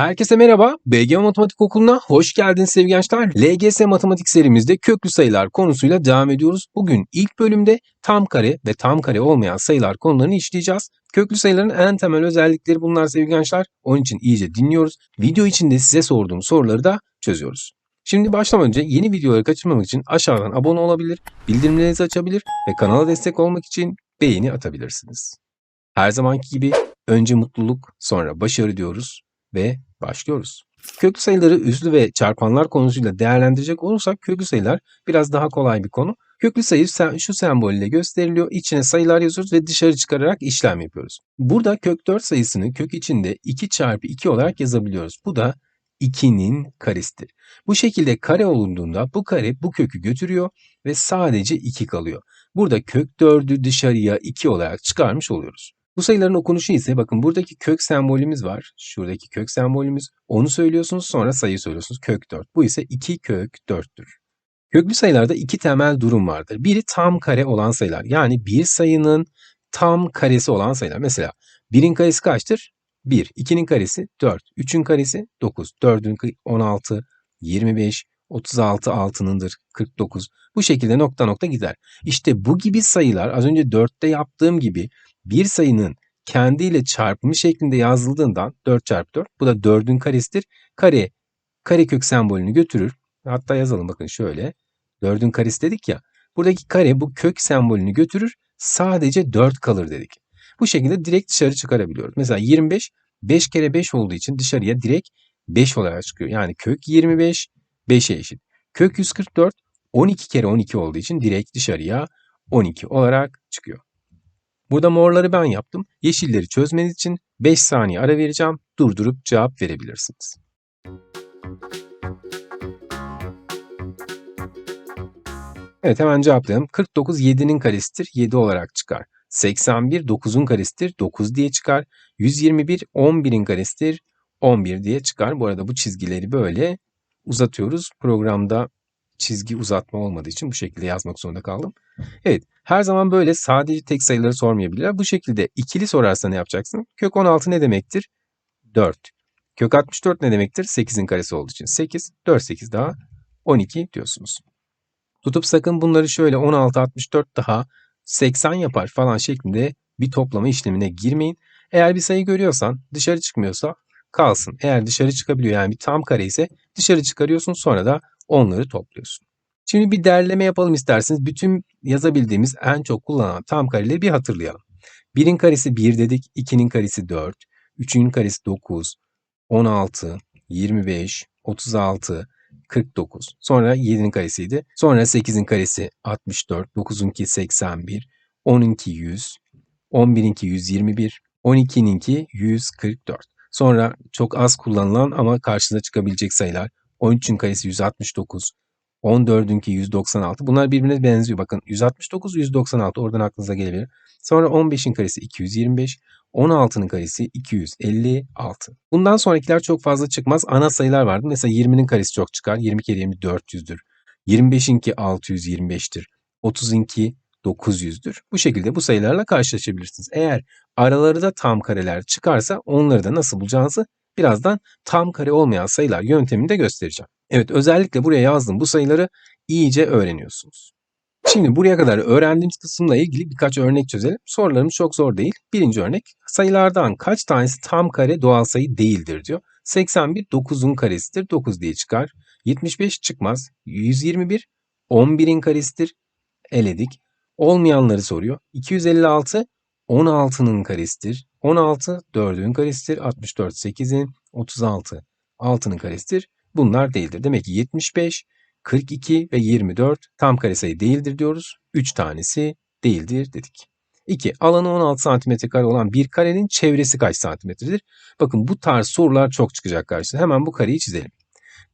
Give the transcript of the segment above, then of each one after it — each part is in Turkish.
Herkese merhaba. BG Matematik Okulu'na hoş geldiniz sevgili gençler. LGS matematik serimizde köklü sayılar konusuyla devam ediyoruz. Bugün ilk bölümde tam kare ve tam kare olmayan sayılar konularını işleyeceğiz. Köklü sayıların en temel özellikleri bunlar sevgili gençler. Onun için iyice dinliyoruz. Video içinde size sorduğum soruları da çözüyoruz. Şimdi başlamadan önce yeni videoları kaçırmamak için aşağıdan abone olabilir, bildirimlerinizi açabilir ve kanala destek olmak için beğeni atabilirsiniz. Her zamanki gibi önce mutluluk, sonra başarı diyoruz ve başlıyoruz. Köklü sayıları üslü ve çarpanlar konusuyla değerlendirecek olursak köklü sayılar biraz daha kolay bir konu. Köklü sayı şu sembolle gösteriliyor. İçine sayılar yazıyoruz ve dışarı çıkararak işlem yapıyoruz. Burada kök 4 sayısını kök içinde 2 çarpı 2 olarak yazabiliyoruz. Bu da 2'nin karesidir. Bu şekilde kare olunduğunda bu kare bu kökü götürüyor ve sadece 2 kalıyor. Burada kök 4'ü dışarıya 2 olarak çıkarmış oluyoruz. Bu sayıların okunuşu ise bakın buradaki kök sembolümüz var. Şuradaki kök sembolümüz. Onu söylüyorsunuz sonra sayı söylüyorsunuz. Kök 4. Bu ise 2 kök 4'tür. Köklü sayılarda iki temel durum vardır. Biri tam kare olan sayılar. Yani bir sayının tam karesi olan sayılar. Mesela 1'in karesi kaçtır? 1. 2'nin karesi 4. 3'ün karesi 9. 4'ün kı- 16, 25, 36 altınındır 49. Bu şekilde nokta nokta gider. İşte bu gibi sayılar az önce 4'te yaptığım gibi bir sayının kendiyle çarpımı şeklinde yazıldığından 4 çarpı 4 bu da 4'ün karesidir. Kare karekök sembolünü götürür. Hatta yazalım bakın şöyle. 4'ün karesi dedik ya. Buradaki kare bu kök sembolünü götürür. Sadece 4 kalır dedik. Bu şekilde direkt dışarı çıkarabiliyoruz. Mesela 25 5 kere 5 olduğu için dışarıya direkt 5 olarak çıkıyor. Yani kök 25 5'e eşit. Kök 144 12 kere 12 olduğu için direkt dışarıya 12 olarak çıkıyor. Burada morları ben yaptım. Yeşilleri çözmeniz için 5 saniye ara vereceğim. Durdurup cevap verebilirsiniz. Evet hemen cevaplayalım. 49 7'nin karesidir. 7 olarak çıkar. 81 9'un karesidir. 9 diye çıkar. 121 11'in karesidir. 11 diye çıkar. Bu arada bu çizgileri böyle uzatıyoruz. Programda çizgi uzatma olmadığı için bu şekilde yazmak zorunda kaldım. Evet her zaman böyle sadece tek sayıları sormayabilirler. Bu şekilde ikili sorarsa ne yapacaksın? Kök 16 ne demektir? 4. Kök 64 ne demektir? 8'in karesi olduğu için 8. 4 8 daha 12 diyorsunuz. Tutup sakın bunları şöyle 16 64 daha 80 yapar falan şeklinde bir toplama işlemine girmeyin. Eğer bir sayı görüyorsan dışarı çıkmıyorsa kalsın. Eğer dışarı çıkabiliyor yani bir tam kare ise dışarı çıkarıyorsun sonra da onları topluyorsun. Şimdi bir derleme yapalım isterseniz. Bütün yazabildiğimiz en çok kullanılan tam kareleri bir hatırlayalım. 1'in karesi 1 dedik, 2'nin karesi 4, 3'ün karesi 9, 16, 25, 36, 49. Sonra 7'nin karesiydi. Sonra 8'in karesi 64, 9'unki 81, 10'unki 100, 11'inki 121, 12'ninki 144. Sonra çok az kullanılan ama karşısına çıkabilecek sayılar 13'ün karesi 169, 14'ünki 196. Bunlar birbirine benziyor. Bakın 169, 196 oradan aklınıza gelebilir. Sonra 15'in karesi 225, 16'nın karesi 256. Bundan sonrakiler çok fazla çıkmaz. Ana sayılar vardı. Mesela 20'nin karesi çok çıkar. 20 kere 20 400'dür. 25'inki 625'tir. 30'inki 900'dür. Bu şekilde bu sayılarla karşılaşabilirsiniz. Eğer araları da tam kareler çıkarsa onları da nasıl bulacağınızı birazdan tam kare olmayan sayılar yönteminde göstereceğim. Evet özellikle buraya yazdım bu sayıları iyice öğreniyorsunuz. Şimdi buraya kadar öğrendiğimiz kısımla ilgili birkaç örnek çözelim. Sorularımız çok zor değil. Birinci örnek sayılardan kaç tanesi tam kare doğal sayı değildir diyor. 81 9'un karesidir 9 diye çıkar. 75 çıkmaz. 121 11'in karesidir. Eledik. Olmayanları soruyor. 256 16'nın karesidir. 16 4'ün karesidir. 64 8'in 36 6'nın karesidir. Bunlar değildir. Demek ki 75, 42 ve 24 tam kare sayı değildir diyoruz. 3 tanesi değildir dedik. 2. Alanı 16 cm kare olan bir karenin çevresi kaç santimetredir? Bakın bu tarz sorular çok çıkacak karşınıza. Hemen bu kareyi çizelim.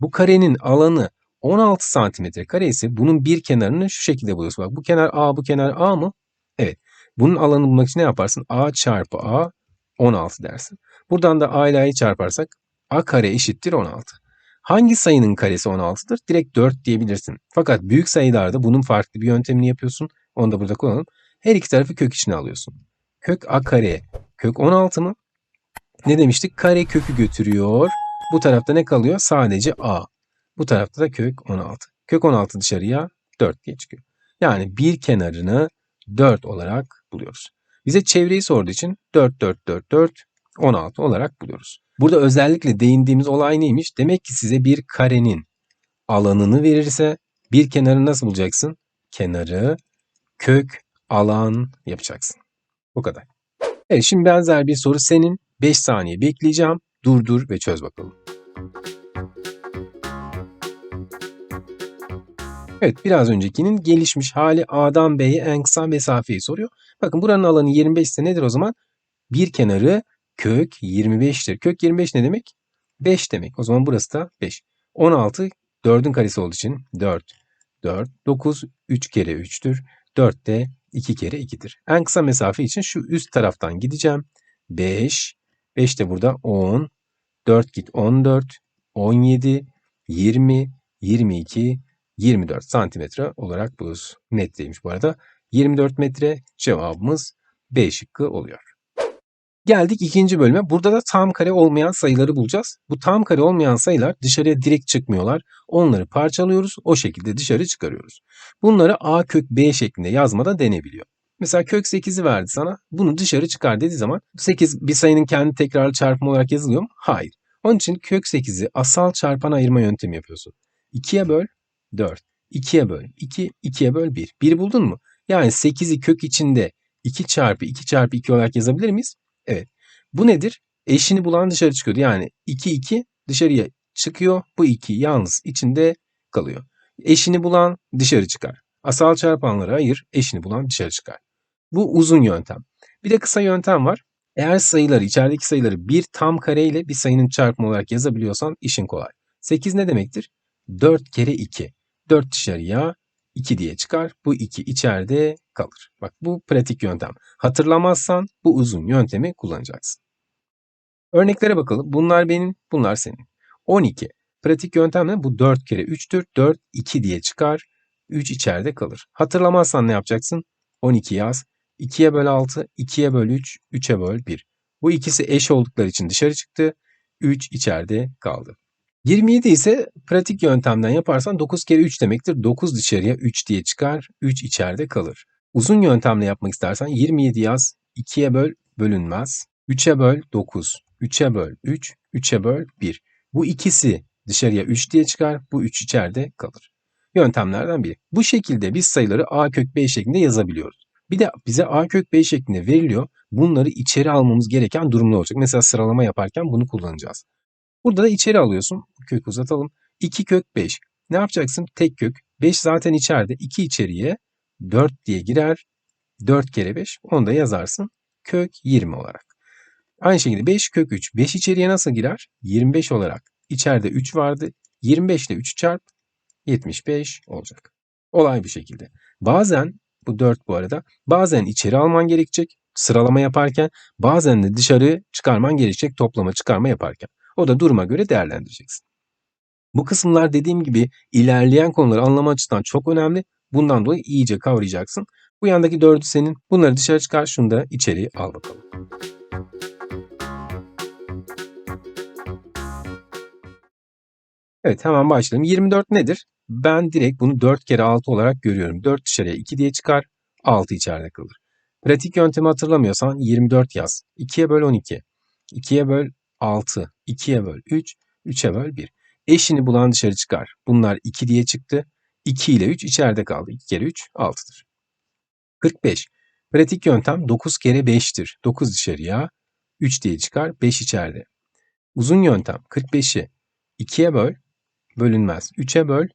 Bu karenin alanı 16 santimetre kare ise bunun bir kenarını şu şekilde buluyorsun. Bak bu kenar A, bu kenar A mı? Evet. Bunun alanını bulmak için ne yaparsın? A çarpı A 16 dersin. Buradan da A ile A'yı çarparsak A kare eşittir 16. Hangi sayının karesi 16'dır? Direkt 4 diyebilirsin. Fakat büyük sayılarda bunun farklı bir yöntemini yapıyorsun. Onu da burada kullanalım. Her iki tarafı kök içine alıyorsun. Kök a kare kök 16 mı? Ne demiştik? Kare kökü götürüyor. Bu tarafta ne kalıyor? Sadece a. Bu tarafta da kök 16. Kök 16 dışarıya 4 diye çıkıyor. Yani bir kenarını 4 olarak buluyoruz. Bize çevreyi sorduğu için 4, 4, 4, 4, 16 olarak buluyoruz. Burada özellikle değindiğimiz olay neymiş? Demek ki size bir karenin alanını verirse bir kenarı nasıl bulacaksın? Kenarı kök alan yapacaksın. Bu kadar. Evet şimdi benzer bir soru senin. 5 saniye bekleyeceğim. Durdur ve çöz bakalım. Evet biraz öncekinin gelişmiş hali A'dan B'ye en kısa mesafeyi soruyor. Bakın buranın alanı 25 ise nedir o zaman? Bir kenarı kök 25'tir. Kök 25 ne demek? 5 demek. O zaman burası da 5. 16 4'ün karesi olduğu için 4. 4. 9 3 kere 3'tür. 4 de 2 kere 2'dir. En kısa mesafe için şu üst taraftan gideceğim. 5. 5 de burada 10. 4 git 14. 17. 20. 22. 24 santimetre olarak buluruz. Metreymiş bu arada. 24 metre cevabımız B şıkkı oluyor. Geldik ikinci bölüme. Burada da tam kare olmayan sayıları bulacağız. Bu tam kare olmayan sayılar dışarıya direkt çıkmıyorlar. Onları parçalıyoruz. O şekilde dışarı çıkarıyoruz. Bunları a kök b şeklinde yazmada denebiliyor. Mesela kök 8'i verdi sana. Bunu dışarı çıkar dediği zaman 8 bir sayının kendi tekrarlı çarpımı olarak yazılıyor mu? Hayır. Onun için kök 8'i asal çarpan ayırma yöntemi yapıyorsun. 2'ye böl 4. 2'ye böl 2, 2'ye böl 1. 1 buldun mu? Yani 8'i kök içinde 2 çarpı 2 çarpı 2 olarak yazabilir miyiz? Evet. Bu nedir? Eşini bulan dışarı çıkıyordu. Yani 2 2 dışarıya çıkıyor. Bu 2 yalnız içinde kalıyor. Eşini bulan dışarı çıkar. Asal çarpanları ayır, eşini bulan dışarı çıkar. Bu uzun yöntem. Bir de kısa yöntem var. Eğer sayıları, içerideki sayıları bir tam kare ile bir sayının çarpımı olarak yazabiliyorsan işin kolay. 8 ne demektir? 4 kere 2. 4 dışarıya 2 diye çıkar. Bu 2 içeride kalır. Bak bu pratik yöntem. Hatırlamazsan bu uzun yöntemi kullanacaksın. Örneklere bakalım. Bunlar benim, bunlar senin. 12. Pratik yöntemle bu 4 kere 3'tür. 4, 2 diye çıkar. 3 içeride kalır. Hatırlamazsan ne yapacaksın? 12 yaz. 2'ye böl 6, 2'ye böl 3, 3'e böl 1. Bu ikisi eş oldukları için dışarı çıktı. 3 içeride kaldı. 27 ise pratik yöntemden yaparsan 9 kere 3 demektir. 9 dışarıya 3 diye çıkar. 3 içeride kalır. Uzun yöntemle yapmak istersen 27 yaz. 2'ye böl bölünmez. 3'e böl 9. 3'e böl 3. 3'e böl 1. Bu ikisi dışarıya 3 diye çıkar. Bu 3 içeride kalır. Yöntemlerden biri. Bu şekilde biz sayıları a kök b şeklinde yazabiliyoruz. Bir de bize a kök b şeklinde veriliyor. Bunları içeri almamız gereken durumlar olacak. Mesela sıralama yaparken bunu kullanacağız. Burada da içeri alıyorsun. Kök uzatalım. 2 kök 5. Ne yapacaksın? Tek kök. 5 zaten içeride. 2 içeriye 4 diye girer. 4 kere 5. Onu da yazarsın. Kök 20 olarak. Aynı şekilde 5 kök 3. 5 içeriye nasıl girer? 25 olarak. İçeride 3 vardı. 25 ile 3 çarp 75 olacak. Olay bir şekilde. Bazen bu 4 bu arada. Bazen içeri alman gerekecek sıralama yaparken bazen de dışarı çıkarman gerekecek toplama çıkarma yaparken. O da duruma göre değerlendireceksin. Bu kısımlar dediğim gibi ilerleyen konuları anlama açısından çok önemli. Bundan dolayı iyice kavrayacaksın. Bu yandaki dördü senin. Bunları dışarı çıkar. Şunu da içeri al bakalım. Evet hemen başlayalım. 24 nedir? Ben direkt bunu 4 kere 6 olarak görüyorum. 4 dışarıya 2 diye çıkar. 6 içeride kalır. Pratik yöntemi hatırlamıyorsan 24 yaz. 2'ye böl 12. 2'ye böl 6. 2'ye böl 3. 3'e böl 1. Eşini bulan dışarı çıkar. Bunlar 2 diye çıktı. 2 ile 3 içeride kaldı. 2 kere 3 6'dır. 45. Pratik yöntem 9 kere 5'tir. 9 dışarıya 3 diye çıkar. 5 içeride. Uzun yöntem 45'i 2'ye böl bölünmez. 3'e böl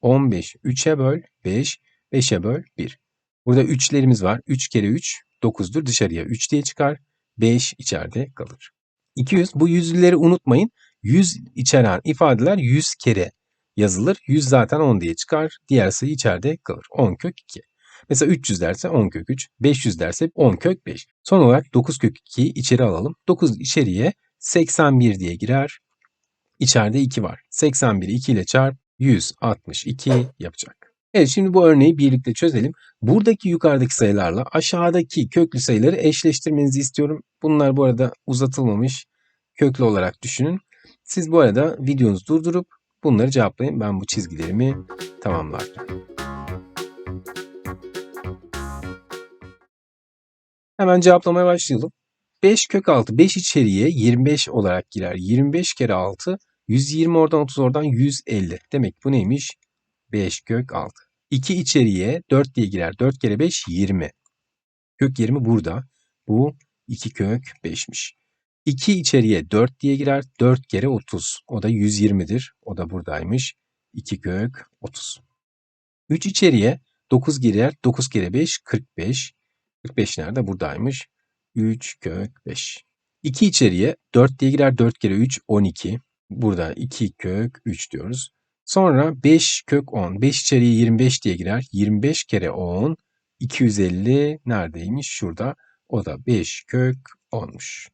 15. 3'e böl 5. 5'e böl 1. Burada 3'lerimiz var. 3 kere 3 9'dur. Dışarıya 3 diye çıkar. 5 içeride kalır. 200 bu yüzlüleri unutmayın. 100 içeren ifadeler 100 kere yazılır. 100 zaten 10 diye çıkar. Diğer sayı içeride kalır. 10 kök 2. Mesela 300 derse 10 kök 3, 500 derse 10 kök 5. Son olarak 9 kök 2'yi içeri alalım. 9 içeriye 81 diye girer. İçeride 2 var. 81'i 2 ile çarp 162 yapacak. Evet şimdi bu örneği birlikte çözelim. Buradaki yukarıdaki sayılarla aşağıdaki köklü sayıları eşleştirmenizi istiyorum. Bunlar bu arada uzatılmamış köklü olarak düşünün. Siz bu arada videonuzu durdurup bunları cevaplayın. Ben bu çizgilerimi tamamlarken. Hemen cevaplamaya başlayalım. 5 kök 6 5 içeriye 25 olarak girer. 25 kere 6 120 oradan 30 oradan 150. Demek bu neymiş? 5 kök 6. 2 içeriye 4 diye girer. 4 kere 5 20. Kök 20 burada. Bu 2 kök 5'miş. 2 içeriye 4 diye girer. 4 kere 30. O da 120'dir. O da buradaymış. 2 kök 30. 3 içeriye 9 girer. 9 kere 5 45. 45 nerede? Buradaymış. 3 kök 5. 2 içeriye 4 diye girer. 4 kere 3 12. Burada 2 kök 3 diyoruz. Sonra 5 kök 10. 5 içeriye 25 diye girer. 25 kere 10 250 neredeymiş? Şurada. O da 5 kök 10'muş.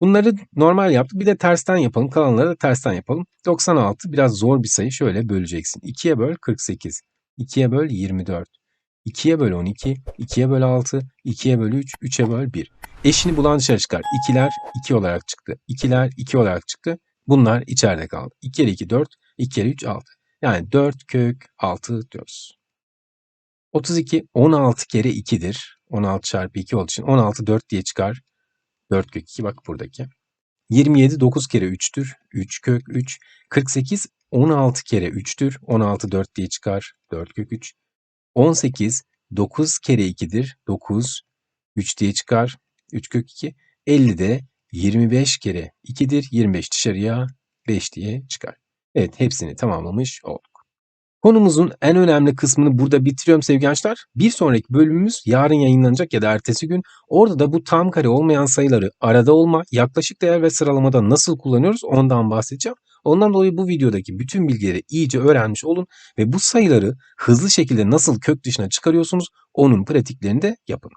Bunları normal yaptık. Bir de tersten yapalım. Kalanları da tersten yapalım. 96 biraz zor bir sayı. Şöyle böleceksin. 2'ye böl 48. 2'ye böl 24. 2'ye böl 12. 2'ye böl 6. 2'ye böl 3. 3'e böl 1. Eşini bulan dışarı çıkar. 2'ler 2 olarak çıktı. 2'ler 2 olarak çıktı. Bunlar içeride kaldı. 2 kere 2 4. 2 kere 3 6. Yani 4 kök 6 diyoruz. 32 16 kere 2'dir. 16 çarpı 2 olduğu için 16 4 diye çıkar. 4 kök 2 bak buradaki. 27 9 kere 3'tür. 3 kök 3. 48 16 kere 3'tür. 16 4 diye çıkar. 4 kök 3. 18 9 kere 2'dir. 9 3 diye çıkar. 3 kök 2. 50 de 25 kere 2'dir. 25 dışarıya 5 diye çıkar. Evet hepsini tamamlamış olduk. Konumuzun en önemli kısmını burada bitiriyorum sevgili gençler. Bir sonraki bölümümüz yarın yayınlanacak ya da ertesi gün. Orada da bu tam kare olmayan sayıları arada olma, yaklaşık değer ve sıralamada nasıl kullanıyoruz ondan bahsedeceğim. Ondan dolayı bu videodaki bütün bilgileri iyice öğrenmiş olun ve bu sayıları hızlı şekilde nasıl kök dışına çıkarıyorsunuz onun pratiklerini de yapın.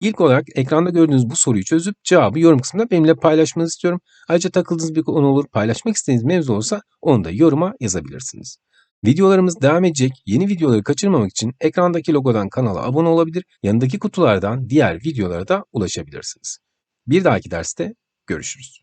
İlk olarak ekranda gördüğünüz bu soruyu çözüp cevabı yorum kısmında benimle paylaşmanızı istiyorum. Ayrıca takıldığınız bir konu olur, paylaşmak istediğiniz mevzu olursa onu da yoruma yazabilirsiniz. Videolarımız devam edecek. Yeni videoları kaçırmamak için ekrandaki logodan kanala abone olabilir, yanındaki kutulardan diğer videolara da ulaşabilirsiniz. Bir dahaki derste görüşürüz.